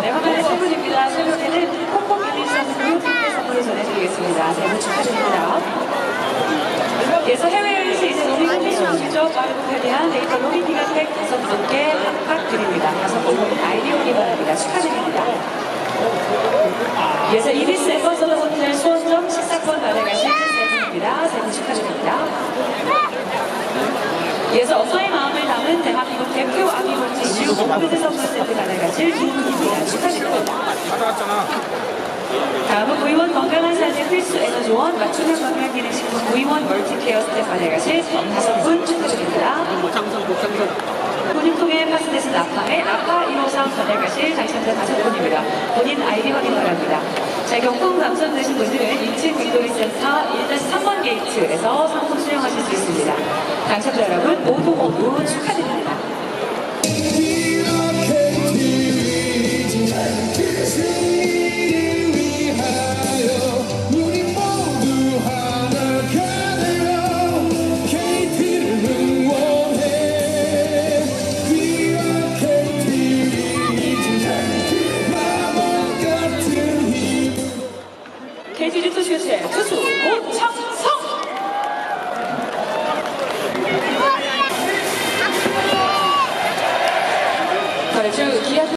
네, 화면에 세 분입니다. 세 분에는 콩콩 유니선 그룹 팀의 선물을 전해드리겠습니다. 세분 축하드립니다. 그래서 해외여행에서 이제 로밍 패션이죠. 빠르고 편리한 데이터 로밍 기간택 다섯 분께 합박 드립니다. 다섯 분 아이디 오기 바랍니다. 축하드립니다. 이어서 이비스 엠버서더 호텔 수원점 식사권 받아가실 세 분입니다. 세 분 축하드립니다. 이어서 엄마의 마음을 담은 대한민국 대표 티슈 고프드 선물 세트 받아가실 김훈입니다. 축하드립니다. 다음은 구의원 건강한 삶의 필수 에너지원 맞춤형 건강기능 식품 구의원 멀티케어 스텝 받아가실 다섯 분 축하드립니다. 본인 통해 파스넷은 라파의 라파 153 받아가실 당첨자 다섯 분입니다. 본인 아이디 확인 바랍니다. 자, 경품 당첨되신 분들은 2층 빅토리 센터 1-3번 게이트에서 상품 수령하실 수 있습니다. 당첨자 여러분 모두 모두 축하드립니다. 대지지투 슈트의 투수 고창성. 가르주 기아